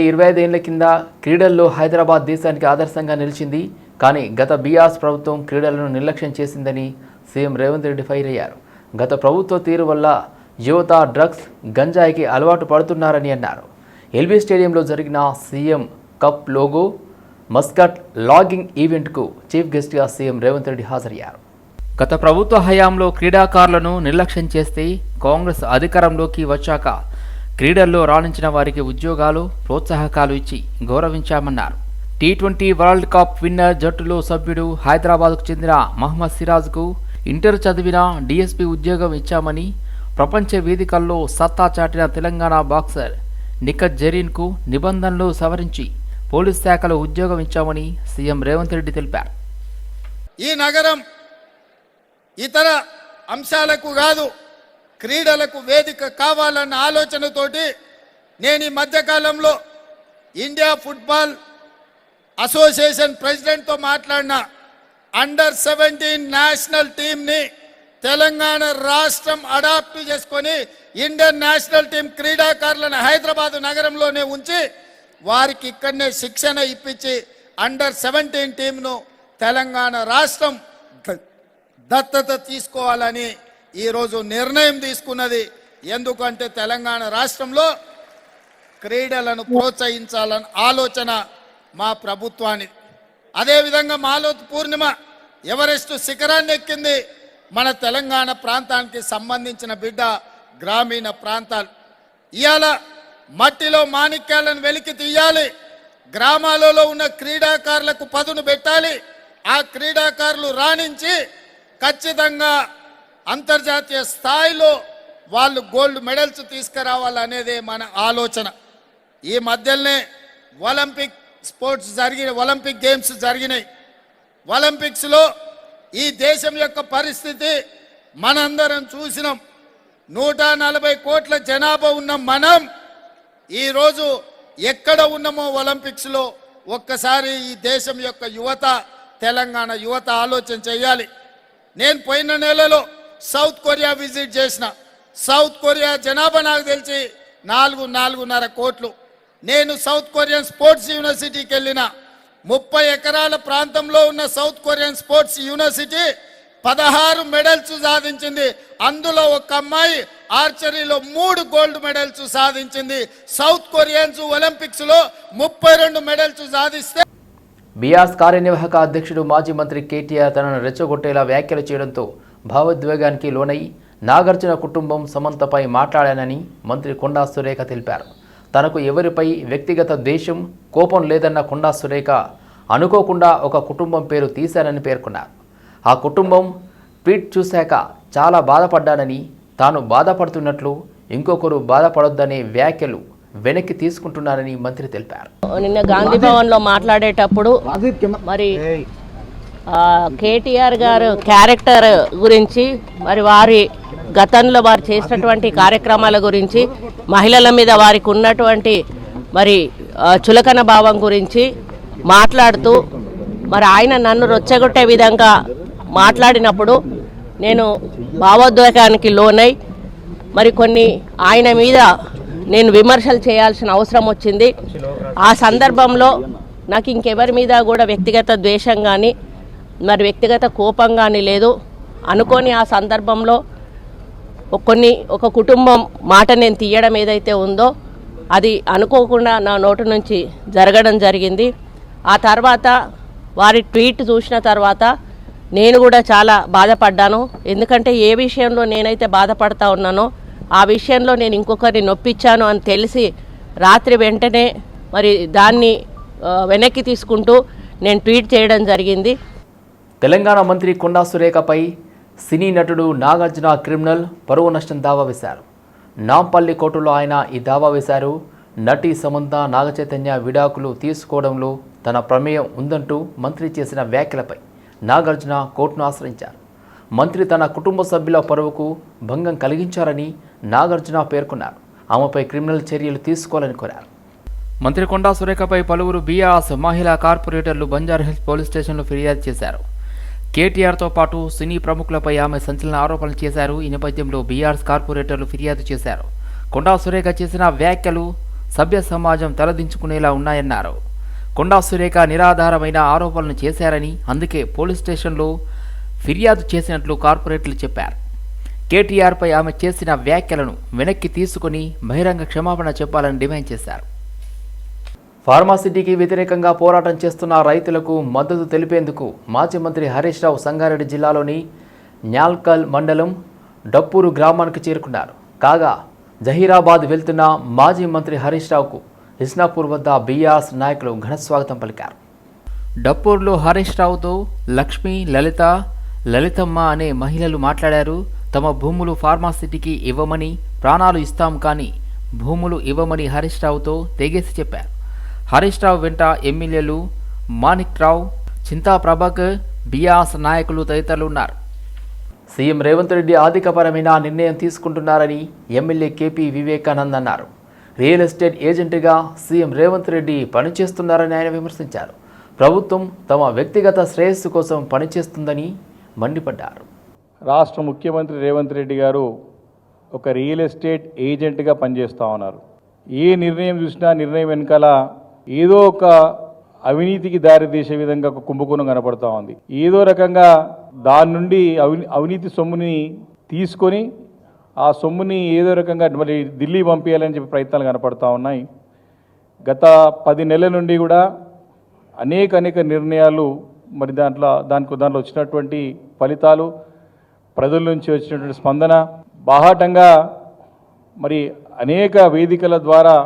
ఇరవై ఐదేళ్ళ కింద క్రీడల్లో హైదరాబాద్ దేశానికి ఆదర్శంగా నిలిచింది. కానీ గత బీఆర్ఎస్ ప్రభుత్వం క్రీడలను నిర్లక్ష్యం చేసిందని సీఎం రేవంత్ రెడ్డి ఫైర్ అయ్యారు. గత ప్రభుత్వ తీరు వల్ల యువత డ్రగ్స్ గంజాయికి అలవాటు పడుతున్నారని అన్నారు. ఎల్బీ స్టేడియంలో జరిగిన CM cup logo mascot launching ఈవెంట్కు chief గెస్ట్గా సీఎం రేవంత్ రెడ్డి హాజరయ్యారు. గత ప్రభుత్వ హయాంలో క్రీడాకారులను నిర్లక్ష్యం చేస్తే కాంగ్రెస్ అధికారంలోకి వచ్చాక క్రీడల్లో రాణించిన వారికి ఉద్యోగాలు ప్రోత్సాహకాలు ఇచ్చి గౌరవించామన్నారు. T twenty world cup winner జట్టులో సభ్యుడు హైదరాబాద్కు చెందిన మహమ్మద్ సిరాజ్కు ఇంటర్ చదివిన డీఎస్పీ ఉద్యోగం ఇచ్చామని ప్రపంచ వేదికల్లో సత్తా చాటిన తెలంగాణ బాక్సర్ నిఖత్ జరీన్కు నిబంధనలు సవరించి పోలీస్ శాఖలో ఉద్యోగం ఇచ్చామని సీఎం రేవంత్ రెడ్డి తెలిపారు. ఈ నగరం ఇతర అంశాలకు కాదు క్రీడలకు వేదిక కావాలన్న ఆలోచనతోటి నేను ఈ మధ్యకాలంలో ఇండియా ఫుట్బాల్ అసోసియేషన్ ప్రెసిడెంట్తో మాట్లాడిన అండర్ సెవెంటీన్ నేషనల్ టీంని తెలంగాణ రాష్ట్రం అడాప్ట్ చేసుకొని ఇండియన్ నేషనల్ టీం క్రీడాకారులను హైదరాబాద్ నగరంలోనే ఉంచి వారికి ఇక్కడనే శిక్షణ ఇప్పించి అండర్ సెవెంటీన్ టీంను తెలంగాణ రాష్ట్రం దత్తత తీసుకోవాలని ఈరోజు నిర్ణయం తీసుకున్నది ఎందుకంటే తెలంగాణ రాష్ట్రంలో క్రీడలను ప్రోత్సహించాలని ఆలోచన మా ప్రభుత్వాన్ని అదేవిధంగా మాలోత్ పూర్ణిమ ఎవరెస్ట్ శిఖరాన్ని ఎక్కింది? మన తెలంగాణ ప్రాంతానికి సంబంధించిన బిడ్డ గ్రామీణ ప్రాంతాలు. ఇవాళ మట్టిలో మాణిక్యాలను వెలికి తీయాలి. గ్రామాలలో ఉన్న క్రీడాకారులకు పదును పెట్టాలి. ఆ క్రీడాకారులు రాణించి ఖచ్చితంగా అంతర్జాతీయ స్థాయిలో వాళ్ళు గోల్డ్ మెడల్స్ తీసుకురావాలనేదే మన ఆలోచన. ఈ మధ్యలోనే ఒలింపిక్ స్పోర్ట్స్ జరిగిన ఒలింపిక్ గేమ్స్ జరిగినాయి. ఒలింపిక్స్లో ఈ దేశం యొక్క పరిస్థితి మనందరం చూసినాం. నూట నలభై కోట్ల జనాభా ఉన్న మనం ఈరోజు ఎక్కడ ఉన్నామో ఒలింపిక్స్లో ఒక్కసారి ఈ దేశం యొక్క యువత తెలంగాణ యువత ఆలోచన చేయాలి. నేను పోయిన నెలలో సౌత్ కొరియా విజిట్ చేసిన. సౌత్ కొరియా జనాభా నాకు తెలిసి నాలుగు నాలుగున్నర కోట్లు. నేను సౌత్ కొరియన్ స్పోర్ట్స్ యూనివర్సిటీకి వెళ్ళిన. ముప్పై ఎకరాల ప్రాంతంలో ఉన్న సౌత్ కొరియన్ స్పోర్ట్స్ యూనివర్సిటీ పదహారు మెడల్స్ సాధించింది. అందులో ఒక అమ్మాయి ఆర్చరీలో మూడు గోల్డ్ మెడల్స్ సాధించింది. సౌత్ కొరియన్స్ ఒలింపిక్స్లో ముప్పై రెండు మెడల్స్ సాధిస్తే బీఆర్ఎస్ కార్యనిర్వాహక అధ్యక్షుడు మాజీ మంత్రి కేటీఆర్ తనను రెచ్చగొట్టేలా వ్యాఖ్యలు చేయడంతో భావోద్వేగానికి లోనై నాగార్జున కుటుంబం సమంతపై మాట్లాడానని మంత్రి కొండా సురేఖ తెలిపారు. తనకు ఎవరిపై వ్యక్తిగత ద్వేషం కోపం లేదన్న కొండా సురేఖ అనుకోకుండా ఒక కుటుంబం పేరు తీశానని పేర్కొన్నారు. ఆ కుటుంబం ట్వీట్ చూశాక చాలా బాధపడ్డానని తాను బాధపడుతున్నట్లు ఇంకొకరు బాధపడొద్దనే వ్యాఖ్యలు వెనక్కి తీసుకుంటున్నారని మంత్రి తెలిపారు. నిన్న గాంధీ భవన్లో మాట్లాడేటప్పుడు మరి కేటీఆర్ గారు క్యారెక్టర్ గురించి మరి వారి గతంలో వారు చేసినటువంటి కార్యక్రమాల గురించి మహిళల మీద వారికి ఉన్నటువంటి మరి చులకన భావం గురించి మాట్లాడుతూ మరి ఆయన నన్ను రొచ్చగొట్టే విధంగా మాట్లాడినప్పుడు నేను భావోద్వేగానికి లోనై మరి కొన్ని ఆయన మీద నేను విమర్శలు చేయాల్సిన అవసరం వచ్చింది. ఆ సందర్భంలో నాకు ఇంకెవరి మీద కూడా వ్యక్తిగత ద్వేషం కానీ మరి వ్యక్తిగత కోపం కానీ లేదు. అనుకోని ఆ సందర్భంలో కొన్ని ఒక కుటుంబం మాట నేను తీయడం ఏదైతే ఉందో అది అనుకోకుండా నా నోటు నుంచి జరగడం జరిగింది. ఆ తర్వాత వారి ట్వీట్ చూసిన తర్వాత నేను కూడా చాలా బాధపడ్డాను. ఎందుకంటే ఏ విషయంలో నేనైతే బాధపడతా ఉన్నానో ఆ విషయంలో నేను ఇంకొకరిని నొప్పించాను అని తెలిసి రాత్రి వెంటనే మరి దాన్ని వెనక్కి తీసుకుంటూ నేను ట్వీట్ చేయడం జరిగింది. తెలంగాణ మంత్రి కొండా సురేఖపై సినీ నటుడు నాగార్జున క్రిమినల్ పరువు నష్టం దావా వేశారు. నాంపల్లి కోర్టులో ఆయన ఈ దావా వేశారు. నటి సమంత నాగచైతన్య విడాకులు తీసుకోవడంలో తన ప్రమేయం ఉందంటూ మంత్రి చేసిన వ్యాఖ్యలపై నాగార్జున కోర్టును ఆశ్రయించారు. మంత్రి తన కుటుంబ సభ్యుల పరువుకు భంగం కలిగించారని నాగార్జున పేర్కొన్నారు. ఆమెపై క్రిమినల్ చర్యలు తీసుకోవాలని కోరారు. మంత్రి కొండా సురేఖపై పలువురు బీఆర్ఎస్ మహిళా కార్పొరేటర్లు బంజారాహిల్స్ పోలీస్ స్టేషన్లో ఫిర్యాదు చేశారు. కేటీఆర్తో పాటు సినీ ప్రముఖులపై ఆమె సంచలన ఆరోపణలు చేశారు. ఈ నేపథ్యంలో బీఆర్ఎస్ కార్పొరేటర్లు ఫిర్యాదు చేశారు. కొండా సురేఖ చేసిన వ్యాఖ్యలు సభ్య సమాజం తలదించుకునేలా ఉన్నాయన్నారు. కొండా సురేఖ నిరాధారమైన ఆరోపణలు చేశారని అందుకే పోలీస్ స్టేషన్లో ఫిర్యాదు చేసినట్లు కార్పొరేట్లు చెప్పారు. కేటీఆర్పై ఆమె చేసిన వ్యాఖ్యలను వెనక్కి తీసుకుని బహిరంగ క్షమాపణ చెప్పాలని డిమాండ్ చేశారు. ఫార్మాసిటీకి వ్యతిరేకంగా పోరాటం చేస్తున్న రైతులకు మద్దతు తెలిపేందుకు మాజీ మంత్రి హరీష్ రావు సంగారెడ్డి జిల్లాలోని న్యాల్కల్ మండలం డప్పూరు గ్రామానికి చేరుకున్నారు. కాగా జహీరాబాద్ వెళ్తున్న మాజీ మంత్రి హరీష్ రావుకు ఇస్నాపూర్ వద్ద బీఆర్ఎస్ నాయకులు ఘనస్వాగతం పలికారు. డప్పూర్లో హరీష్ రావుతో లక్ష్మి లలిత లలితమ్మ అనే మహిళలు మాట్లాడారు. తమ భూములు ఫార్మాసిటీకి ఇవ్వమని ప్రాణాలు ఇస్తాం కానీ భూములు ఇవ్వమని హరీష్ రావుతో తెగేసి చెప్పారు. హరీష్ రావు వెంట ఎమ్మెల్యేలు మాణిక్ రావు చింతా ప్రభాకర్ బియాస్ నాయకులు తదితరులు ఉన్నారు. సీఎం రేవంత్ రెడ్డి ఆర్థికపరమైన నిర్ణయం తీసుకుంటున్నారని ఎమ్మెల్యే కేపీ వివేకానంద్ అన్నారు. రియల్ ఎస్టేట్ ఏజెంట్గా సీఎం రేవంత్ రెడ్డి పనిచేస్తున్నారని ఆయన విమర్శించారు. ప్రభుత్వం తమ వ్యక్తిగత శ్రేయస్సు కోసం పనిచేస్తుందని మండిపడ్డారు. రాష్ట్ర ముఖ్యమంత్రి రేవంత్ రెడ్డి గారు ఒక రియల్ ఎస్టేట్ ఏజెంట్గా పనిచేస్తూ ఉన్నారు. ఏ నిర్ణయం చూసినా నిర్ణయం వెనకాల ఏదో ఒక అవినీతికి దారితీసే విధంగా ఒక కుంభకోణం కనపడతా ఉంది. ఏదో రకంగా దాని నుండి అవి అవినీతి సొమ్ముని తీసుకొని ఆ సొమ్ముని ఏదో రకంగా మరి ఢిల్లీ పంపించాలని చెప్పి ప్రయత్నాలు కనపడతా ఉన్నాయి. గత పది నెలల నుండి కూడా అనేక అనేక నిర్ణయాలు మరి దాంట్లో దానికి దాంట్లో వచ్చినటువంటి ఫలితాలు ప్రజల నుంచి వచ్చినటువంటి స్పందన బాహాటంగా మరి అనేక వేదికల ద్వారా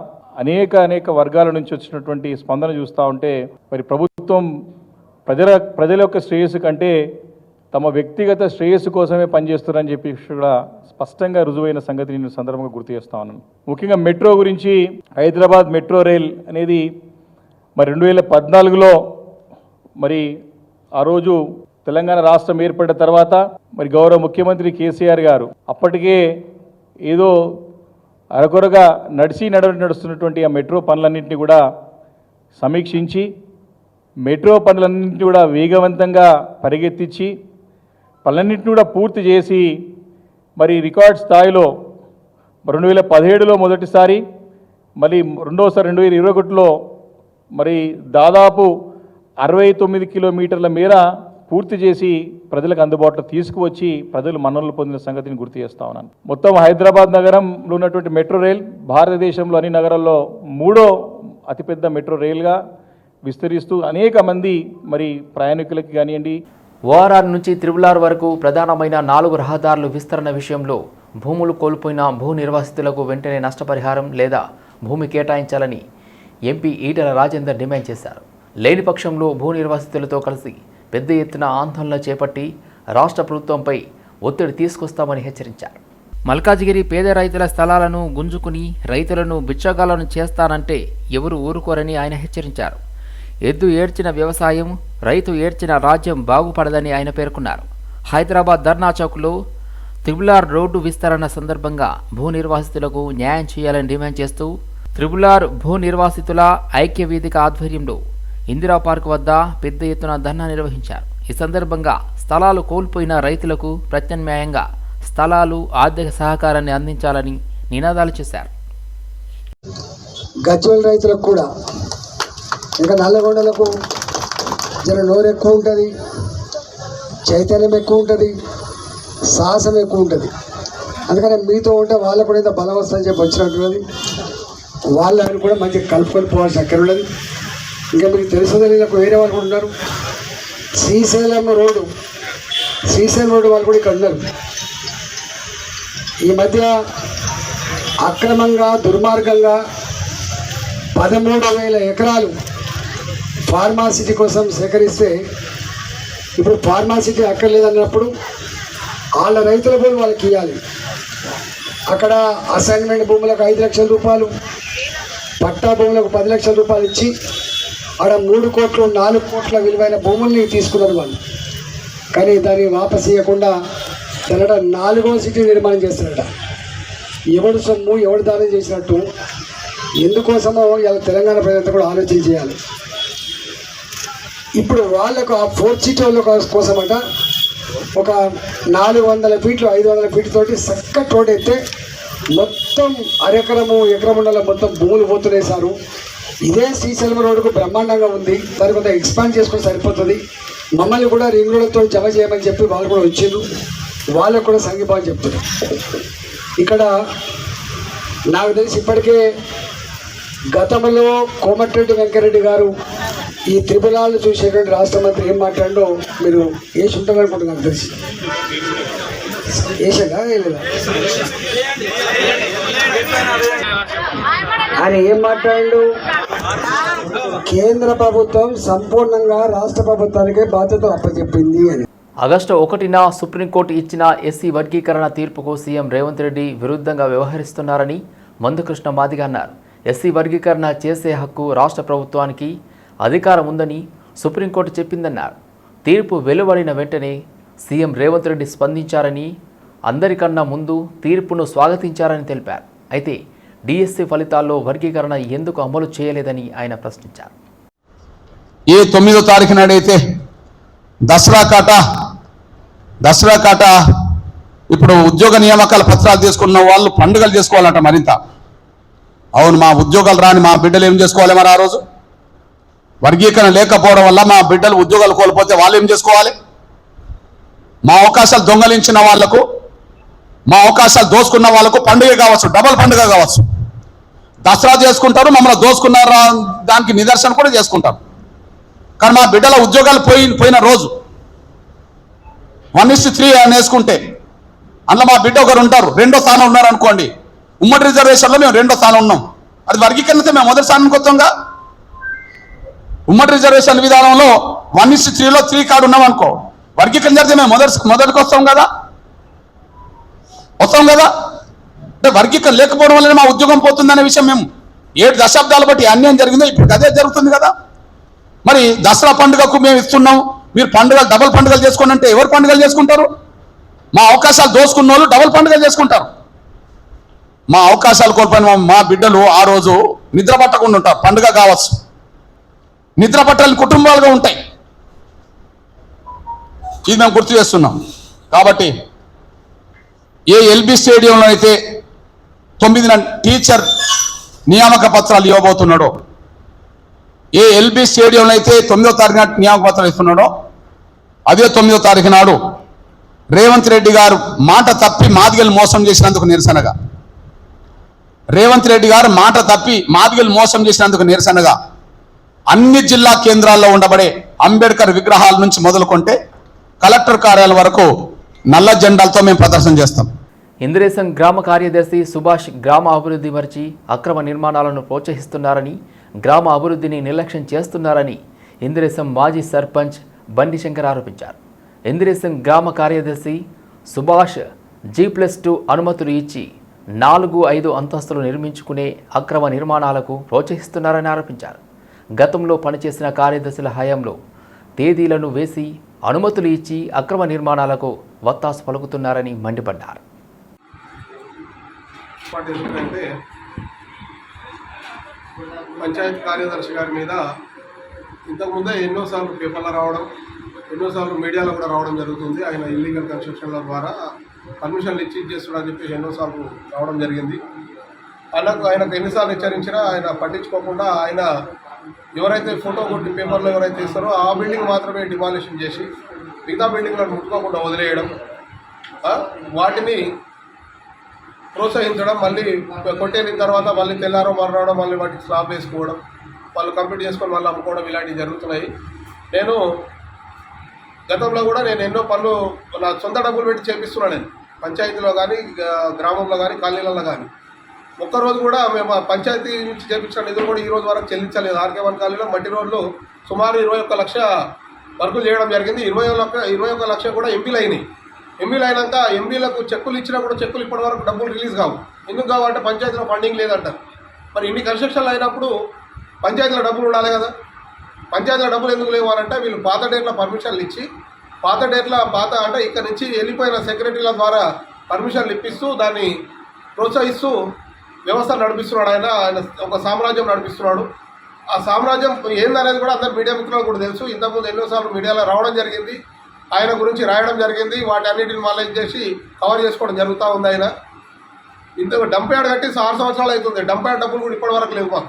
అనేక అనేక వర్గాల నుంచి వచ్చినటువంటి స్పందన చూస్తూ ఉంటే మరి ప్రభుత్వం ప్రజల ప్రజల యొక్క శ్రేయస్సు కంటే తమ వ్యక్తిగత శ్రేయస్సు కోసమే పనిచేస్తున్నారని చెప్పి కూడా స్పష్టంగా రుజువైన సంగతి నేను సందర్భంగా గుర్తు చేస్తా ఉన్నాను. ముఖ్యంగా మెట్రో గురించి హైదరాబాద్ మెట్రో రైల్ అనేది మరి రెండు వేల పద్నాలుగులో మరి ఆ రోజు తెలంగాణ రాష్ట్రం ఏర్పడిన తర్వాత మరి గౌరవ ముఖ్యమంత్రి కేసీఆర్ గారు అప్పటికే ఏదో అరకొరగా నడిచి నడవ నడుస్తున్నటువంటి ఆ మెట్రో పనులన్నింటినీ కూడా సమీక్షించి మెట్రో పనులన్నింటినీ కూడా వేగవంతంగా పరిగెత్తించి పనులన్నింటినీ కూడా పూర్తి చేసి మరి రికార్డ్ స్థాయిలో రెండు వేల పదిహేడులో మొదటిసారి మళ్ళీ రెండోసారి రెండు వేల ఇరవై ఒకటిలో మరి దాదాపు అరవై తొమ్మిది కిలోమీటర్ల మేర పూర్తి చేసి ప్రజలకు అందుబాటులో తీసుకువచ్చి ప్రజలు మన్ననలు పొందిన సంగతిని గుర్తు చేస్తా ఉన్నాను. మొత్తం హైదరాబాద్ నగరంలో ఉన్నటువంటి మెట్రో రైల్ భారతదేశంలో అన్ని నగరాల్లో మూడో అతిపెద్ద మెట్రో రైల్గా విస్తరిస్తూ అనేక మంది మరి ప్రయాణికులకి కానివ్వండి ఓఆర్ఆర్ నుంచి త్రిబులార్ వరకు ప్రధానమైన నాలుగు రహదారులు విస్తరణ విషయంలో భూములు కోల్పోయిన భూ నిర్వాసితులకు వెంటనే నష్టపరిహారం లేదా భూమి కేటాయించాలని ఎంపీ ఈటల రాజేందర్ డిమాండ్ చేశారు. లేని పక్షంలో భూ నిర్వాసితులతో కలిసి పెద్ద ఎత్తున ఆందోళన చేపట్టి రాష్ట్ర ప్రభుత్వంపై ఒత్తిడి తీసుకొస్తామని హెచ్చరించారు. మల్కాజిగిరి పేద రైతుల స్థలాలను గుంజుకుని రైతులను బిచ్చగాలను చేస్తానంటే ఎవరు ఊరుకోరని ఆయన హెచ్చరించారు. ఎద్దు ఏడ్చిన వ్యవసాయం రైతు ఏడ్చిన రాజ్యం బాగుపడదని ఆయన పేర్కొన్నారు. హైదరాబాద్ ధర్నా చౌక్లో త్రిబులార్ రోడ్డు విస్తరణ సందర్భంగా భూ నిర్వాసితులకు న్యాయం చేయాలని డిమాండ్ చేస్తూ త్రిబులార్ భూ నిర్వాసితుల ఐక్య వేదిక ఆధ్వర్యంలో ఇందిరా పార్క్ వద్ద పెద్ద ఎత్తున ధర్నా నిర్వహించారు. ఈ సందర్భంగా స్థలాలు కోల్పోయిన రైతులకు ప్రత్యామ్నాయంగా స్థలాలు ఆర్థిక సహకారాన్ని అందించాలని నినాదాలు చేశారు. గజ్వల్ రైతులకు కూడా ఇంకా నల్లగొండలకు జన నోరు ఎక్కువ ఉంటుంది చైతన్యం ఎక్కువ ఉంటుంది సాహసం ఎక్కువ ఉంటుంది. అందుకని మీతో ఉంటే వాళ్ళకు కూడా ఇంత బలం వస్తుందని చెప్పి వచ్చినట్టున్నది. వాళ్ళని కూడా మంచిగా కలుపుకొని పోవాల్సి అక్కడ ఉన్నది ఇంకా మీకు తెలుసుందో వీళ్ళకు వేరే వాళ్ళు కూడా ఉన్నారు. శ్రీశైలం రోడ్డు శ్రీశైలం రోడ్డు వాళ్ళు కూడా ఇక్కడ ఉన్నారు. ఈ మధ్య అక్రమంగా దుర్మార్గంగా పదమూడు వేల ఎకరాలు ఫార్మాసిటీ కోసం సేకరిస్తే ఇప్పుడు ఫార్మాసిటీ అక్కర్లేదన్నప్పుడు వాళ్ళ రైతుల భూములు వాళ్ళకి ఇవ్వాలి అక్కడ అసైన్మెంట్ భూములకు ఐదు లక్షల రూపాయలు పట్టా భూములకు పది లక్షల రూపాయలు ఇచ్చి ఆడ మూడు కోట్లు నాలుగు కోట్ల విలువైన భూముల్ని తీసుకున్నారు వాళ్ళు. కానీ దాన్ని వాపస్ ఇవ్వకుండా తెల్లట నాలుగో సిటీ నిర్మాణం చేస్తున్నారట. ఎవడు సొమ్ము ఎవడు దానం చేసినట్టు ఎందుకోసమో ఇలా తెలంగాణ ప్రజలంతా కూడా ఆలోచన చేయాలి. ఇప్పుడు వాళ్ళకు ఆ ఫోర్ సిటీ వాళ్ళ కోసమట ఒక నాలుగు వందల ఫీట్లు ఐదు వందల ఫీట్ తోటి చక్కటి రోడ్ మొత్తం అరెకరము ఎకరముండల మొత్తం భూములు పోతున్నాయి సారు. ఇదే శ్రీశైలం రోడ్డుకు బ్రహ్మాండంగా ఉంది. దాన్ని కొంత ఎక్స్పాండ్ చేసుకుని సరిపోతుంది. మమ్మల్ని కూడా రింగ్ రోడ్తో జమ చేయమని చెప్పి వాళ్ళు కూడా వచ్చిండ్రు. వాళ్ళకు కూడా సంఘీభావం చెప్తున్నారు. ఇక్కడ నాకు తెలిసి ఇప్పటికే గతంలో కోమటిరెడ్డి వెంకరెడ్డి గారు ఈ త్రిపులాలు చూసేటువంటి రాష్ట్ర మంత్రి ఏం మాట్లాడో మీరు వేసి ఉంటారు అనుకుంటున్నారు నాకు తెలిసి. వేసాడా లేదా ఆయన ఏం మాట్లాడు కేంద్ర ప్రభుత్వం సంపూర్ణంగా రాష్ట్ర ప్రభుత్వానికి బాధ్యతలు అప్పచెప్పింది అని. ఆగస్టు ఒకటిన సుప్రీంకోర్టు ఇచ్చిన ఎస్సీ వర్గీకరణ తీర్పుకు సీఎం రేవంత్ రెడ్డి విరుద్ధంగా వ్యవహరిస్తున్నారని మందుకృష్ణ మాదిగ అన్నారు. ఎస్సీ వర్గీకరణ చేసే హక్కు రాష్ట్ర ప్రభుత్వానికి అధికారం ఉందని సుప్రీంకోర్టు చెప్పిందన్నారు. తీర్పు వెలువడిన వెంటనే సీఎం రేవంత్ రెడ్డి స్పందించారని అందరికన్నా ముందు తీర్పును స్వాగతించారని తెలిపారు. అయితే డిఎస్సి ఫలితాల్లో వర్గీకరణ ఎందుకు అమలు చేయలేదని ఆయన ప్రశ్నించారు. ఏ తొమ్మిదో తారీఖు నాడైతే దసరా కాట దసరా కాట ఇప్పుడు ఉద్యోగ నియామకాల పత్రాలు తీసుకున్న వాళ్ళు పండుగలు చేసుకోవాలంట మరింత. అవును మా ఉద్యోగాలు రాని మా బిడ్డలు ఏం చేసుకోవాలి మరి ఆ రోజు? వర్గీకరణ లేకపోవడం వల్ల మా బిడ్డలు ఉద్యోగాలు కోల్పోతే వాళ్ళు ఏం చేసుకోవాలి? మా అవకాశాలు దొంగలించిన వాళ్ళకు మా అవకాశాలు దోసుకున్న వాళ్ళకు పండుగ కావచ్చు డబల్ పండుగ కావచ్చు. దసరా చేసుకుంటారు మమ్మల్ని దోసుకున్నారు దానికి నిదర్శనం కూడా చేసుకుంటారు. కానీ మా బిడ్డల ఉద్యోగాలు పోయి పోయిన రోజు వన్ ఇస్ త్రీ అని వేసుకుంటే అందులో మా బిడ్డ ఒకరు ఉంటారు రెండో స్థానం ఉన్నారు అనుకోండి ఉమ్మడి రిజర్వేషన్లో మేము రెండో స్థానం ఉన్నాం. అది వర్గీకరణతో మేము మొదటి స్థానానికి వస్తాంగా ఉమ్మడి రిజర్వేషన్ విధానంలో వన్ ఇస్ త్రీలో త్రీ కార్డు ఉన్నాం అనుకో వర్గీకరణ జరిగితే మేము మొదటి మొదటికి వస్తాం కదా? వస్తాం కదా? అంటే వర్గీకరణ లేకపోవడం వల్లనే మా ఉద్యోగం పోతుందనే విషయం మేము ఏడు దశాబ్దాలు బట్టి అన్యాయం జరిగిందో ఇప్పుడు అదే జరుగుతుంది కదా? మరి దసరా పండుగకు మేము ఇస్తున్నాం మీరు పండుగలు డబుల్ పండుగలు చేసుకోండి అంటే ఎవరు పండుగలు చేసుకుంటారు? మా అవకాశాలు దోసుకున్న వాళ్ళు డబుల్ పండుగలు చేసుకుంటారు. మా అవకాశాలు కోల్పోయిన మా- బిడ్డలు ఆ రోజు నిద్ర పట్టకుండా ఉంటారు పండుగ కావచ్చు. నిద్ర పట్టని కుటుంబాలుగా ఉంటాయి. ఇది మేము గుర్తు చేస్తున్నాం. కాబట్టి ఏ ఎల్బి స్టేడియంలో అయితే తొమ్మిదిన టీచర్ నియామక పత్రాలు ఇవ్వబోతున్నాడో. ఏ ఎల్బి స్టేడియంలో అయితే తొమ్మిదో తారీఖున నియామక పత్రాలు ఇస్తున్నాడో అదే తొమ్మిదో తారీఖు నాడు రేవంత్ రెడ్డి గారు మాట తప్పి మాదిగలు మోసం చేసినందుకు నిరసనగా. రేవంత్ రెడ్డి గారు మాట తప్పి మాదిగలు మోసం చేసినందుకు నిరసనగా అన్ని జిల్లా కేంద్రాల్లో ఉండబడే అంబేద్కర్ విగ్రహాల నుంచి మొదలుకొంటే కలెక్టర్ కార్యాలయం వరకు నల్ల జెండాలతో మేము ప్రదర్శన చేస్తాం. ఇంద్రేశం గ్రామ కార్యదర్శి సుభాష్ గ్రామ అభివృద్ధి మరిచి అక్రమ నిర్మాణాలను ప్రోత్సహిస్తున్నారని గ్రామ అభివృద్ధిని నిర్లక్ష్యం చేస్తున్నారని ఇంద్రేశం మాజీ సర్పంచ్ బండి శంకర్ ఆరోపించారు. ఇంద్రేశం గ్రామ కార్యదర్శి సుభాష్ జీ ప్లస్ టూ అనుమతులు ఇచ్చి నాలుగు ఐదు అంతస్తులు నిర్మించుకునే అక్రమ నిర్మాణాలకు ప్రోత్సహిస్తున్నారని ఆరోపించారు. గతంలో పనిచేసిన కార్యదర్శుల హయాంలో తేదీలను వేసి అనుమతులు ఇచ్చి అక్రమ నిర్మాణాలకు వత్తాసు పలుకుతున్నారని మండిపడ్డారు. ఏర్పాటు ఎందుకంటే పంచాయతీ కార్యదర్శి గారి మీద ఇంతకుముందే ఎన్నోసార్లు పేపర్లో రావడం ఎన్నోసార్లు మీడియాలో కూడా రావడం జరుగుతుంది. ఆయన ఇల్లీగల్ కన్స్ట్రక్షన్ల ద్వారా పర్మిషన్లు ఇచ్చి ఇచ్చేస్తున్నాడని చెప్పేసి ఎన్నోసార్లు రావడం జరిగింది. ఆయనకు ఆయనకు ఎన్నిసార్లు హెచ్చరించినా ఆయన పట్టించుకోకుండా ఆయన ఎవరైతే ఫోటో కొట్టి పేపర్లో ఎవరైతే ఇస్తారో ఆ బిల్డింగ్ మాత్రమే డిమాలిషన్ చేసి మిగతా బిల్డింగ్లను ముట్టుకోకుండా వదిలేయడం వాటిని ప్రోత్సహించడం మళ్ళీ కొట్టేసిన తర్వాత మళ్ళీ తెల్లారో మర్రావడం మళ్ళీ వాటికి స్లాబ్ వేసుకోవడం వాళ్ళు కంప్లీట్ చేసుకొని మళ్ళీ అమ్ముకోవడం ఇలాంటివి జరుగుతున్నాయి. నేను గతంలో కూడా నేను ఎన్నో పనులు నా సొంత డబ్బులు పెట్టి చేపిస్తున్నాను నేను. పంచాయతీలో కానీ గ్రామంలో కానీ కాలనీలలో కానీ. ఒక్కరోజు కూడా మేము పంచాయతీ నుంచి చేపించిన నిధులు కూడా ఈ రోజు వరకు చెల్లించలేదు. ఆర్కే వన్ కాలనీలో మట్టి రోడ్లు సుమారు ఇరవై ఒక్క లక్ష వర్కులు చేయడం జరిగింది. ఇరవై లక్ష ఇరవై ఒక్క లక్ష కూడా ఎంపీలు అయినాయి. ఎంపీలు అయినాక ఎంపీలకు చెక్కులు ఇచ్చినప్పుడు చెక్కులు ఇప్పటి వరకు డబ్బులు రిలీజ్ కావు. ఎందుకు కావాలంటే పంచాయతీలో ఫండింగ్ లేదంటారు మరి ఇన్ని కన్స్ట్రక్షన్లు అయినప్పుడు పంచాయతీలో డబ్బులు ఉండాలి కదా. పంచాయతీలో డబ్బులు ఎందుకు లేవు అంటే వీళ్ళు పాత డేట్ల పర్మిషన్లు ఇచ్చి పాత డేట్ల పాత అంటే ఇక్కడ నుంచి వెళ్ళిపోయిన సెక్రటరీల ద్వారా పర్మిషన్లు ఇప్పిస్తూ దాన్ని ప్రోత్సహిస్తూ వ్యవస్థ నడిపిస్తున్నాడు ఆయన. ఆయన ఒక సామ్రాజ్యం నడిపిస్తున్నాడు. ఆ సామ్రాజ్యం ఏందనేది కూడా అందరు మీడియా మిత్రులకు కూడా తెలుసు. ఇంతకుముందు ఎన్నోసార్లు మీడియాలో రావడం జరిగింది. ఆయన గురించి రాయడం జరిగింది. వాటి అన్నిటిని మళ్ళీ చేసి కవర్ చేసుకోవడం జరుగుతూ ఉంది ఆయన. ఇంత డంప్ యార్డ్ కట్టి ఆరు సంవత్సరాలు అవుతుంది. డంప్ యార్డ్ డబ్బులు కూడా ఇప్పటి వరకు లేవు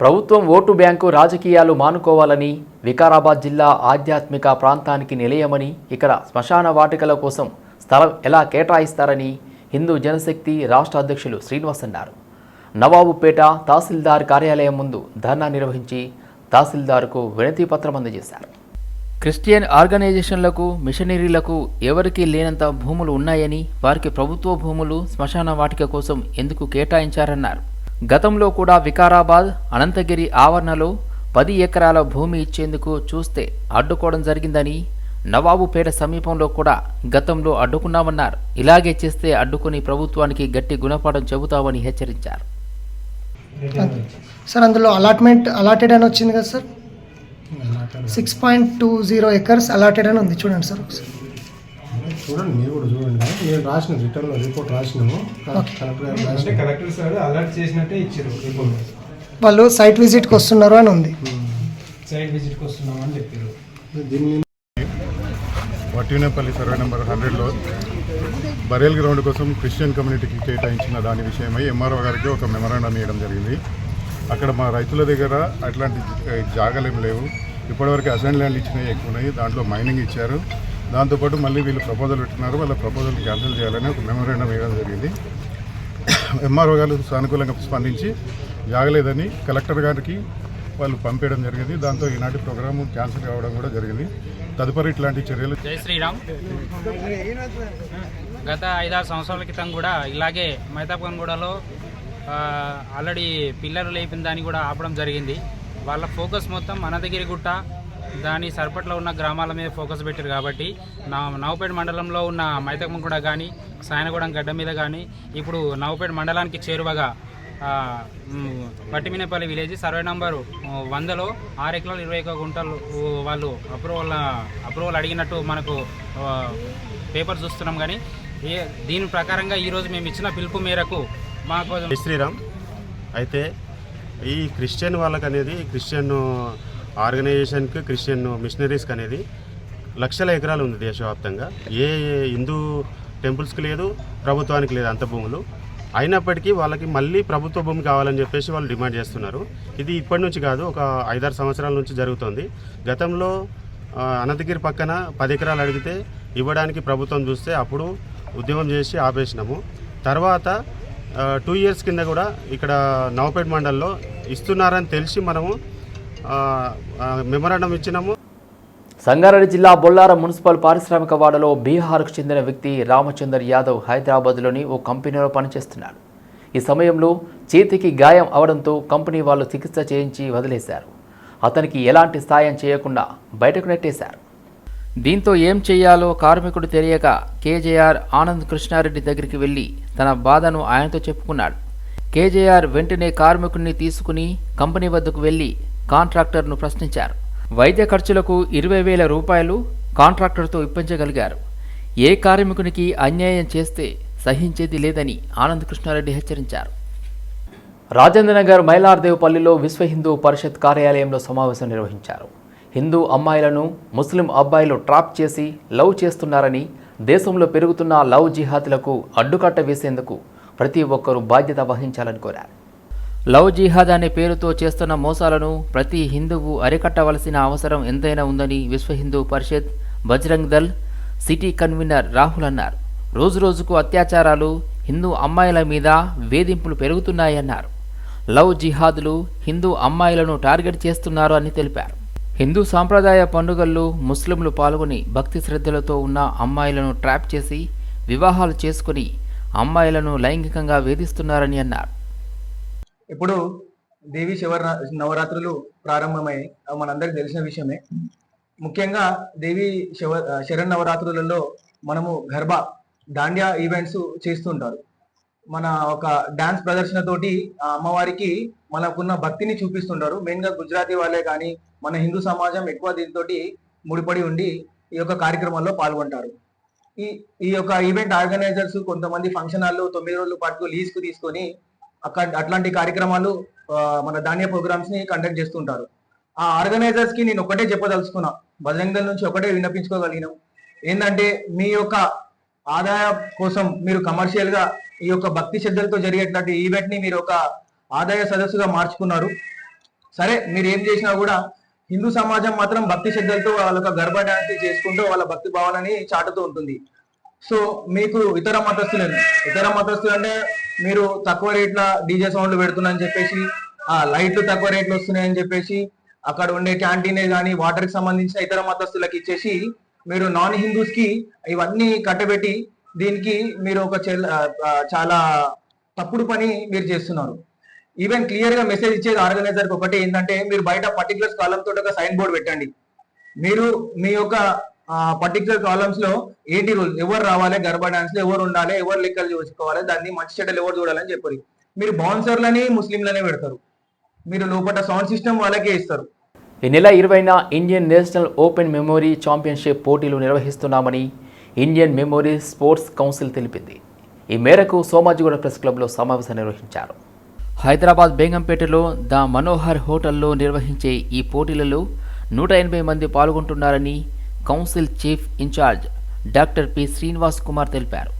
ప్రభుత్వం ఓటు బ్యాంకు రాజకీయాలు మానుకోవాలని వికారాబాద్ జిల్లా ఆధ్యాత్మిక ప్రాంతానికి నిలయమని ఇక్కడ శ్మశాన వాటికల కోసం స్థలం ఎలా కేటాయిస్తారని హిందూ జనశక్తి రాష్ట్ర అధ్యక్షులు శ్రీనివాస్ అన్నారు. నవాబుపేట తహసీల్దార్ కార్యాలయం ముందు ధర్నా నిర్వహించి తహసీల్దార్కు వినతి పత్రం అందజేశారు. క్రిస్టియన్ ఆర్గనైజేషన్లకు మిషనరీలకు ఎవరికీ లేనంత భూములు ఉన్నాయని వారికి ప్రభుత్వ భూములు శ్మశాన వాటిక కోసం ఎందుకు కేటాయించారన్నారు. గతంలో కూడా వికారాబాద్ అనంతగిరి ఆవరణలో పది ఎకరాల భూమి ఇచ్చేందుకు చూస్తే అడ్డుకోవడం జరిగిందని నవాబుపేట సమీపంలో కూడా గతంలో అడ్డుకున్నామన్నారు. ఇలాగే చేస్తే అడ్డుకుని ప్రభుత్వానికి గట్టి గుణపాఠం చెబుతామని హెచ్చరించారు. సార్ అందులో అలాట్మెంట్ అలాటెడ్ అని వచ్చింది కదా sir? Six point two zero acres allotted అని ఉంది. చూడండి సార్ ఒకసారి. చూడండి మీరు కూడా చూడండి. నేను రాసిన రిటర్న్లో రిపోర్ట్ రాసినాము కలెక్టర్ సార్ అలర్ట్ చేసినట్టే ఇచ్చారు రిపోర్ట్ వాళ్ళు సైట్ విజిట్కి వస్తున్నారు అని ఉంది. సైట్ విజిట్కి వస్తున్నామని చెప్పారు. దీన్ని వట్టినేపల్లి సర్వే నెంబర్ హండ్రెడ్లో బరేల్ గ్రౌండ్ కోసం క్రిస్టియన్ కమ్యూనిటీకి కేటాయించిన దాని విషయమై ఎంఆర్ఓ గారికి ఒక మెమరాండం ఇవ్వడం జరిగింది. అక్కడ మా రైతుల దగ్గర అట్లాంటి జ- జాగాలేం లేవు. ఇప్పటివరకు అసైన్ ల్యాండ్ ఇచ్చినవి ఎక్కువ ఉన్నాయి దాంట్లో మైనింగ్ ఇచ్చారు. దాంతోపాటు మళ్ళీ వీళ్ళు ప్రపోజల్ పెట్టినారు వాళ్ళ ప్రపోజల్ క్యాన్సిల్ చేయాలని ఒక మెమరాండం వేయడం జరిగింది. ఎంఆర్ఓ గారు సానుకూలంగా స్పందించి జాగలేదని కలెక్టర్ గారికి వాళ్ళు పంపేయడం జరిగింది. దాంతో ఈనాటి ప్రోగ్రామ్ క్యాన్సిల్ కావడం కూడా జరిగింది. తదుపరి ఇట్లాంటి చర్యలు జై శ్రీరామ్. గత ఐదారు సంవత్సరాల క్రితం కూడా ఇలాగే మైతాపగూడలో ఆల్రెడీ పిల్లలు లేపిన దాన్ని కూడా ఆపడం జరిగింది. వాళ్ళ ఫోకస్ మొత్తం అనంతగిరి గుట్ట దాని సరిపట్లో ఉన్న గ్రామాల మీద ఫోకస్ పెట్టారు కాబట్టి నా నవపేట మండలంలో ఉన్న మైతకమంగూడ కానీ సాయనగూడెం గడ్డ మీద కానీ ఇప్పుడు నవపేట మండలానికి చేరువగా ఆ, పట్టిమినేపల్లి విలేజ్ సర్వే నంబరు వందలో ఆరు ఎకరాలు ఇరవై ఒక గుంటలు వాళ్ళు అప్రూవల్ అప్రూవల్ అడిగినట్టు మనకు పేపర్ చూస్తున్నాం కానీ ఏ దీని ప్రకారంగా ఈరోజు మేము ఇచ్చిన పిలుపు మేరకు జై శ్రీరామ్. అయితే ఈ క్రిస్టియన్ వాళ్ళకి అనేది క్రిస్టియన్ ఆర్గనైజేషన్కి క్రిస్టియన్ మిషనరీస్కి అనేది లక్షల ఎకరాలు ఉంది దేశవ్యాప్తంగా. ఏ హిందూ టెంపుల్స్కి లేదు ప్రభుత్వానికి లేదు అంత భూములు. అయినప్పటికీ వాళ్ళకి మళ్ళీ ప్రభుత్వ భూమి కావాలని చెప్పేసి వాళ్ళు డిమాండ్ చేస్తున్నారు. ఇది ఇప్పటి నుంచి కాదు ఒక ఐదారు సంవత్సరాల నుంచి జరుగుతుంది. గతంలో అనంతగిరి పక్కన పది ఎకరాలు అడిగితే ఇవ్వడానికి ప్రభుత్వం చూస్తే అప్పుడు ఉద్యమం చేసి ఆపేసినాము. తర్వాత టూ ఇయర్స్ కింద కూడా ఇక్కడ నవపేట మండలంలో ఇస్తున్నారని తెలిసి మనము మెమరాండం ఇచ్చినాము. సంగారెడ్డి జిల్లా బొల్లారం మున్సిపల్ పారిశ్రామిక వాడలో బీహార్కు చెందిన వ్యక్తి రామచందర్ యాదవ్ హైదరాబాద్లోని ఓ కంపెనీలో పనిచేస్తున్నాడు. ఈ సమయంలో చేతికి గాయం అవడంతో కంపెనీ వాళ్ళు చికిత్స చేయించి వదిలేశారు. అతనికి ఎలాంటి సాయం చేయకుండా బయటకు నెట్టేశారు. దీంతో ఏం చేయాలో కార్మికుడు తెలియక కేజేఆర్ ఆనంద్ కృష్ణారెడ్డి దగ్గరికి వెళ్ళి తన బాధను ఆయనతో చెప్పుకున్నాడు. కేజేఆర్ వెంటనే కార్మికుడిని తీసుకుని కంపెనీ వద్దకు వెళ్ళి కాంట్రాక్టర్ను ప్రశ్నించారు. వైద్య ఖర్చులకు ఇరవై వేల రూపాయలు కాంట్రాక్టర్తో ఇప్పించగలిగారు. ఏ కార్మికునికి అన్యాయం చేస్తే సహించేది లేదని ఆనంద్ కృష్ణారెడ్డి హెచ్చరించారు. రాజేంద్రనగర్ మైలార్దేవ్పల్లిలో విశ్వ హిందూ పరిషత్ కార్యాలయంలో సమావేశం నిర్వహించారు. హిందూ అమ్మాయిలను ముస్లిం అబ్బాయిలు ట్రాప్ చేసి లవ్ చేస్తున్నారని దేశంలో పెరుగుతున్న లవ్ జిహాద్లకు అడ్డుకట్ట వేసేందుకు ప్రతి ఒక్కరూ బాధ్యత వహించాలని కోరారు. లవ్ జిహాద్ అనే పేరుతో చేస్తున్న మోసాలను ప్రతి హిందువు అరికట్టవలసిన అవసరం ఎంతైనా ఉందని విశ్వ హిందూ పరిషత్ బజరంగ్ దల్ సిటీ కన్వీనర్ రాహుల్ అన్నారు. రోజురోజుకు అత్యాచారాలు హిందూ అమ్మాయిల మీద వేధింపులు పెరుగుతున్నాయన్నారు. లవ్ జిహాద్లు హిందూ అమ్మాయిలను టార్గెట్ చేస్తున్నారు అని తెలిపారు. హిందూ సాంప్రదాయ పండుగల్లో ముస్లింలు పాల్గొని భక్తి శ్రద్ధలతో ఉన్న అమ్మాయిలను ట్రాప్ చేసి వివాహాలు చేసుకుని అమ్మాయిలను లైంగికంగా వేధిస్తున్నారని అన్నారు. ఇప్పుడు దేవి శివ నవరాత్రులు ప్రారంభమై మనందరికి తెలిసిన విషయమే. ముఖ్యంగా దేవి శివ శరణ్ నవరాత్రులలో మనము గర్భా దాండియా ఈవెంట్స్ చేస్తుంటారు. మన ఒక డాన్స్ ప్రదర్శనతోటి ఆ అమ్మవారికి మనకున్న భక్తిని చూపిస్తుంటారు. మెయిన్గా గుజరాతీ వాళ్ళే కానీ మన హిందూ సమాజం ఎక్కువ దీంతో ముడిపడి ఉండి ఈ యొక్క కార్యక్రమాల్లో పాల్గొంటారు. ఈ ఈ యొక్క ఈవెంట్ ఆర్గనైజర్స్ కొంతమంది ఫంక్షన్ హాల్లో తొమ్మిది రోజుల పాటు లీజ్కు తీసుకొని అక్కడ అట్లాంటి కార్యక్రమాలు మన ధాన్య ప్రోగ్రామ్స్ని కండక్ట్ చేస్తుంటారు. ఆ ఆర్గనైజర్స్కి నేను ఒకటే చెప్పదలుచుకున్నా. బజరంగ నుంచి ఒకటే విన్నపించుకోగలిగినాం. ఏంటంటే మీ యొక్క ఆదాయ కోసం మీరు కమర్షియల్గా ఈ యొక్క భక్తి శ్రద్ధలతో జరిగేటువంటి ఈవెంట్ని మీరు ఒక ఆదాయ సదస్సుగా మార్చుకున్నారు. సరే మీరు ఏం చేసినా కూడా హిందూ సమాజం మాత్రం భక్తి శ్రద్ధలతో వాళ్ళ యొక్క గర్భ డాన్స్ చేసుకుంటూ వాళ్ళ భక్తి భావనని చాటుతూ ఉంటుంది. సో మీకు ఇతర మతస్థులు ఇతర మతస్థులు అంటే మీరు తక్కువ రేట్ల డీజే సౌండ్లు పెడుతున్నారని చెప్పేసి ఆ లైట్లు తక్కువ రేట్లు వస్తున్నాయని చెప్పేసి అక్కడ ఉండే క్యాంటీనే కానీ వాటర్కి సంబంధించిన ఇతర మతస్థులకు ఇచ్చేసి మీరు నాన్ హిందూస్కి ఇవన్నీ కట్టబెట్టి దీనికి మీరు ఒక చాలా తప్పుడు పని మీరు చేస్తున్నారు. ఈవెన్ క్లియర్గా మెసేజ్ ఇచ్చేది ఆర్గనైజర్కి ఒకటి ఏంటంటే మీరు బయట పర్టికులర్ కాలం తోటి ఒక సైన్ బోర్డ్ పెట్టండి. మీరు మీ యొక్క పర్టికులర్ కాలమ్స్లో ఏంటి రూల్ ఎవరు రావాలి? గర్భ డాన్స్లో ఎవరు ఉండాలి? ఎవరు లెక్కలు చూసుకోవాలి? దాన్ని మంచి చెడ్డలు ఎవరు చూడాలని చెప్పారు. మీరు బౌన్సర్లని ముస్లింలనే పెడతారు. మీరు లోపల సౌండ్ సిస్టమ్ వాళ్ళకే ఇస్తారు. ఈ నెల ఇరవైన Indian national open memory championship పోటీలు నిర్వహిస్తున్నామని ఇండియన్ మెమోరీ స్పోర్ట్స్ కౌన్సిల్ తెలిపింది. ఈ మేరకు సోమాజిగూడ ప్రెస్ క్లబ్లో సమావేశం నిర్వహించారు. హైదరాబాద్ బేగంపేటలో ద మనోహర్ హోటల్లో నిర్వహించే ఈ పోటీలలో నూట ఎనభై మంది పాల్గొంటున్నారని council chief in-charge doctor P Srinivas Kumar తెలిపారు.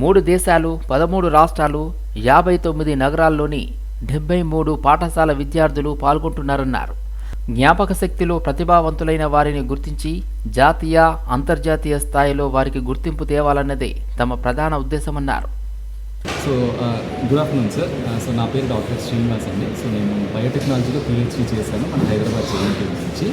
మూడు దేశాలు పదమూడు రాష్ట్రాలు యాభై తొమ్మిది నగరాల్లోని డెబ్బై మూడు పాఠశాల విద్యార్థులు పాల్గొంటున్నారన్నారు. జ్ఞాపక శక్తిలో ప్రతిభావంతులైన వారిని గుర్తించి జాతీయ అంతర్జాతీయ స్థాయిలో వారికి గుర్తింపు తేవాలన్నదే తమ ప్రధాన ఉద్దేశమన్నారు. So good afternoon sir so నా పేరు డాక్టర్ శ్రీనివాస్ అండి. సో నేను బయోటెక్నాలజీలో పిహెచ్డీ చేశాను మన హైదరాబాద్ జేఎన్టీ నుంచి.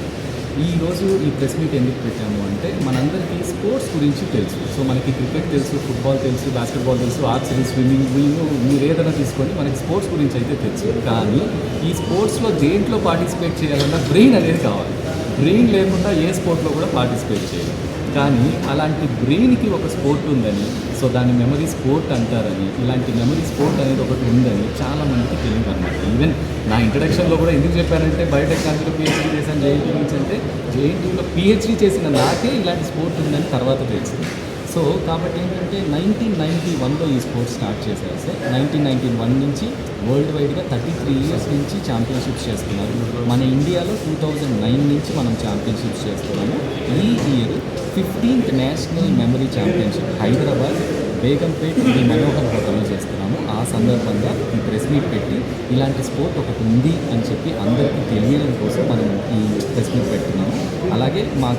ఈరోజు ఈ ప్రెస్ మీట్ ఎందుకు పెట్టాము అంటే మనందరికీ స్పోర్ట్స్ గురించి తెలుసు. సో మనకి క్రికెట్ తెలుసు ఫుట్బాల్ తెలుసు బాస్కెట్బాల్ తెలుసు ఆర్చరీ స్విమ్మింగ్ వీళ్ళు మీరు ఏదైనా తీసుకోండి మనకి స్పోర్ట్స్ గురించి అయితే తెలుసు. కానీ ఈ స్పోర్ట్స్లో దేంట్లో పార్టిసిపేట్ చేయాలన్నా బ్రెయిన్ అనేది కావాలి. బ్రెయిన్ లేకుండా ఏ స్పోర్ట్లో కూడా పార్టిసిపేట్ చేయాలి కానీ అలాంటి బ్రెయిన్కి ఒక స్పోర్ట్ ఉందని సో దాన్ని మెమరీ స్పోర్ట్ అంటారని ఇలాంటి మెమరీ స్పోర్ట్ అనేది ఒకటి ఉందని చాలామందికి తెలియదు అనమాట ఈవెన్ నా ఇంట్రడక్షన్లో కూడా ఎందుకు చెప్పారంటే బయోటెక్నాలజీలో పిహెచ్డీ చేశాను జేఎన్టీ నుంచి అంటే జేఎన్టీలో పిహెచ్డీ చేసిన నాకే ఇలాంటి స్పోర్ట్ ఉందని తర్వాత తెలిసింది. సో కాబట్టి ఏంటంటే నైన్టీన్ నైన్టీ వన్లో ఈ స్పోర్ట్స్ స్టార్ట్ చేశారు. సార్ నైన్టీన్ నైన్టీ వన్ నుంచి వరల్డ్ వైడ్గా థర్టీ త్రీ ఇయర్స్ నుంచి ఛాంపియన్షిప్స్ చేస్తున్నారు. మన ఇండియాలో టూ థౌజండ్ నైన్ నుంచి మనం ఛాంపియన్షిప్స్ చేస్తున్నాము. ఈ year fifteenth national memory championship Hyderabad Begumpet ఈ మనోహర్ హోటల్లో చేస్తున్నాము. ఆ సందర్భంగా ఈ ప్రెస్ మీట్ పెట్టి ఇలాంటి స్పోర్ట్ ఒకటి ఉంది అని చెప్పి అందరికీ తెలియడం కోసం మనం ఈ ప్రెస్ మీట్ పెట్టున్నాము అలాగే మా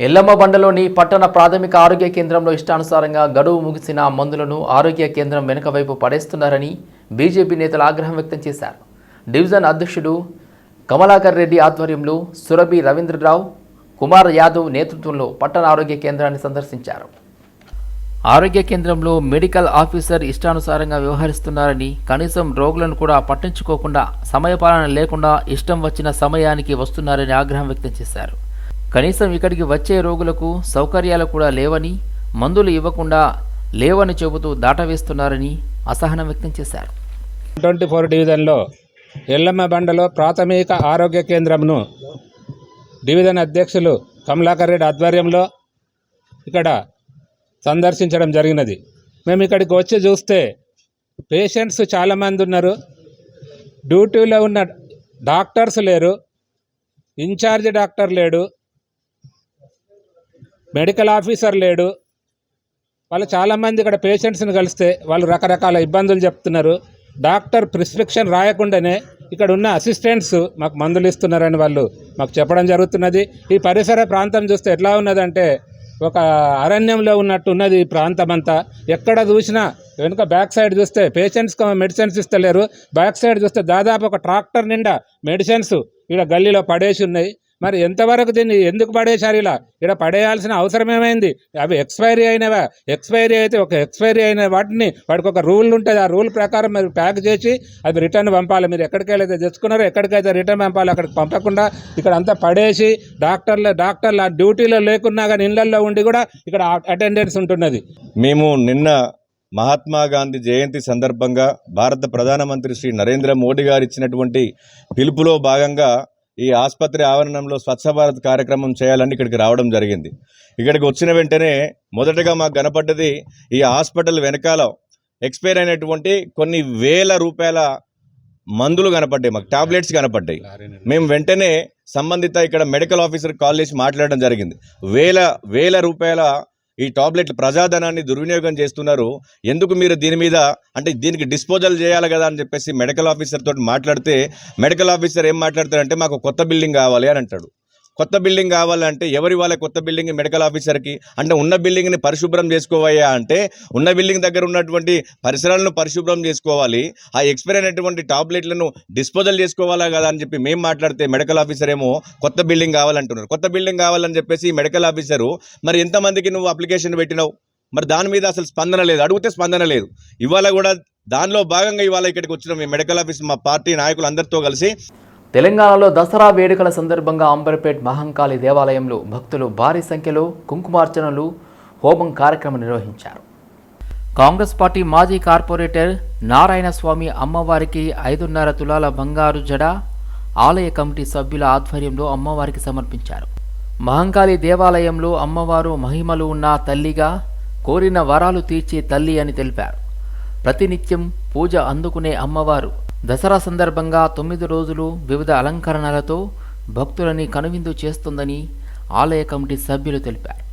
ఎల్లమ్మ బండలోని పట్టణ ప్రాథమిక ఆరోగ్య కేంద్రంలో ఇష్టానుసారంగా గడువు ముగిసిన మందులను ఆరోగ్య కేంద్రం వెనుక వైపు పడేస్తున్నారని బీజేపీ నేతలు ఆగ్రహం వ్యక్తం చేశారు. డివిజన్ అధ్యక్షుడు కమలాకర్ రెడ్డి ఆధ్వర్యంలో సురభి రవీంద్రరావు కుమార్ యాదవ్ నేతృత్వంలో పట్టణ ఆరోగ్య కేంద్రాన్ని సందర్శించారు. ఆరోగ్య కేంద్రంలో మెడికల్ ఆఫీసర్ ఇష్టానుసారంగా వ్యవహరిస్తున్నారని కనీసం రోగులను కూడా పట్టించుకోకుండా సమయపాలన లేకుండా ఇష్టం వచ్చిన సమయానికి వస్తున్నారని ఆగ్రహం వ్యక్తం చేశారు. కనీసం ఇక్కడికి వచ్చే రోగులకు సౌకర్యాలు కూడా లేవని మందులు ఇవ్వకుండా లేవని చెబుతూ దాటవేస్తున్నారని అసహనం వ్యక్తం చేశారు. ట్వంటీ ఫోర్ డివిజన్లో ఎల్లమ్మ బండలో ప్రాథమిక ఆరోగ్య కేంద్రంను డివిజన్ అధ్యక్షులు కమలాకర్ రెడ్డి ఆధ్వర్యంలో ఇక్కడ సందర్శించడం జరిగినది. మేము ఇక్కడికి వచ్చి చూస్తే పేషెంట్స్ చాలామంది ఉన్నారు. డ్యూటీలో ఉన్న డాక్టర్స్ లేరు. ఇన్ఛార్జ్ డాక్టర్ లేడు. మెడికల్ ఆఫీసర్ లేడు. వాళ్ళు చాలామంది ఇక్కడ పేషెంట్స్ని కలిస్తే వాళ్ళు రకరకాల ఇబ్బందులు చెప్తున్నారు. డాక్టర్ ప్రిస్క్రిప్షన్ రాయకుండానే ఇక్కడ ఉన్న అసిస్టెంట్స్ మాకు మందులు ఇస్తున్నారని వాళ్ళు మాకు చెప్పడం జరుగుతున్నది. ఈ పరిసర ప్రాంతం చూస్తే ఎట్లా ఉన్నదంటే ఒక అరణ్యంలో ఉన్నట్టు ఉన్నది ఈ ప్రాంతం అంతా ఎక్కడ చూసినా వెనుక బ్యాక్ సైడ్ చూస్తే పేషెంట్స్ మెడిసిన్స్ ఇస్తలేరు. బ్యాక్ సైడ్ చూస్తే దాదాపు ఒక ట్రాక్టర్ నిండా మెడిసిన్స్ ఇక్కడ గల్లీలో పడేసి ఉన్నాయి. మరి ఎంతవరకు దీన్ని ఎందుకు పడేశారు ఇలా? ఇక్కడ పడేయాల్సిన అవసరం ఏమైంది? అవి ఎక్స్పైరీ అయినవా? ఎక్స్పైరీ అయితే ఒక ఎక్స్పైరీ అయిన వాటిని వాడికి ఒక రూల్ ఉంటుంది. ఆ రూల్ ప్రకారం మీరు ప్యాక్ చేసి అది రిటర్న్ పంపాలి. మీరు ఎక్కడికైతే తెచ్చుకున్నారో ఎక్కడికైతే రిటర్న్ పంపాలి అక్కడికి పంపకుండా ఇక్కడ అంతా పడేసి డాక్టర్లు డాక్టర్లు ఆ డ్యూటీలో లేకున్నా కానీ ఇళ్ళలో ఉండి కూడా ఇక్కడ అటెండెన్స్ ఉంటున్నది. మేము నిన్న మహాత్మా గాంధీ జయంతి సందర్భంగా భారత ప్రధానమంత్రి శ్రీ నరేంద్ర మోడీ గారు ఇచ్చినటువంటి పిలుపులో భాగంగా ఈ ఆసుపత్రి ఆవరణంలో స్వచ్ఛ భారత్ కార్యక్రమం చేయాలని ఇక్కడికి రావడం జరిగింది. ఇక్కడికి వచ్చిన వెంటనే మొదటగా మాకు కనపడ్డది ఈ హాస్పిటల్ వెనకాల ఎక్స్పైర్ అయినటువంటి కొన్ని వేల రూపాయల మందులు కనపడ్డాయి. మాకు టాబ్లెట్స్ కనపడ్డాయి. మేము వెంటనే సంబంధిత ఇక్కడ మెడికల్ ఆఫీసర్ కాల్ చేసి మాట్లాడడం జరిగింది. వేల వేల రూపాయల ఈ టాబ్లెట్ ప్రజాధనాన్ని దుర్వినియోగం చేస్తున్నారు. ఎందుకు మీరు దీని మీద అంటే దీనికి డిస్పోజల్ చేయాలి కదా అని చెప్పేసి మెడికల్ ఆఫీసర్ తోటి మాట్లాడితే మెడికల్ ఆఫీసర్ ఏం మాట్లాడతారంటే మాకు కొత్త బిల్డింగ్ కావాలి అని అంటాడు. కొత్త బిల్డింగ్ కావాలంటే ఎవరి వాళ్ళ కొత్త బిల్డింగ్ మెడికల్ ఆఫీసర్కి? అంటే ఉన్న బిల్డింగ్ని పరిశుభ్రం చేసుకోవయ్యా అంటే ఉన్న బిల్డింగ్ దగ్గర ఉన్నటువంటి పరిసరాలను పరిశుభ్రం చేసుకోవాలి. ఆ ఎక్స్పైర్ అయినటువంటి టాబ్లెట్లను డిస్పోజల్ చేసుకోవాలా కదా అని చెప్పి మేము మాట్లాడితే మెడికల్ ఆఫీసర్ ఏమో కొత్త బిల్డింగ్ కావాలంటున్నారు. కొత్త బిల్డింగ్ కావాలని చెప్పేసి మెడికల్ ఆఫీసరు మరి ఎంతమందికి నువ్వు అప్లికేషన్ పెట్టినావు? మరి దాని మీద అసలు స్పందన లేదు. అడిగితే స్పందన లేదు. ఇవాళ కూడా దానిలో భాగంగా ఇవాళ ఇక్కడికి వచ్చిన మీ మెడికల్ ఆఫీస్ మా పార్టీ నాయకులు అందరితో కలిసి. తెలంగాణలో దసరా వేడుకల సందర్భంగా అంబర్పేట్ మహంకాళి దేవాలయంలో భక్తులు భారీ సంఖ్యలో కుంకుమార్చనలు హోమం కార్యక్రమం నిర్వహించారు. కాంగ్రెస్ పార్టీ మాజీ కార్పొరేటర్ నారాయణ స్వామి అమ్మవారికి ఐదున్నర తులాల బంగారు జడ ఆలయ కమిటీ సభ్యుల ఆధ్వర్యంలో అమ్మవారికి సమర్పించారు. మహంకాళి దేవాలయంలో అమ్మవారు మహిమలు ఉన్న తల్లిగా కోరిన వరాలు తీర్చే తల్లి అని తెలిపారు. ప్రతినిత్యం పూజ అందుకునే అమ్మవారు దసరా సందర్భంగా తొమ్మిది రోజులు వివిధ అలంకరణలతో భక్తులని కనువిందు చేస్తుందని ఆలయ కమిటీ సభ్యులు తెలిపారు.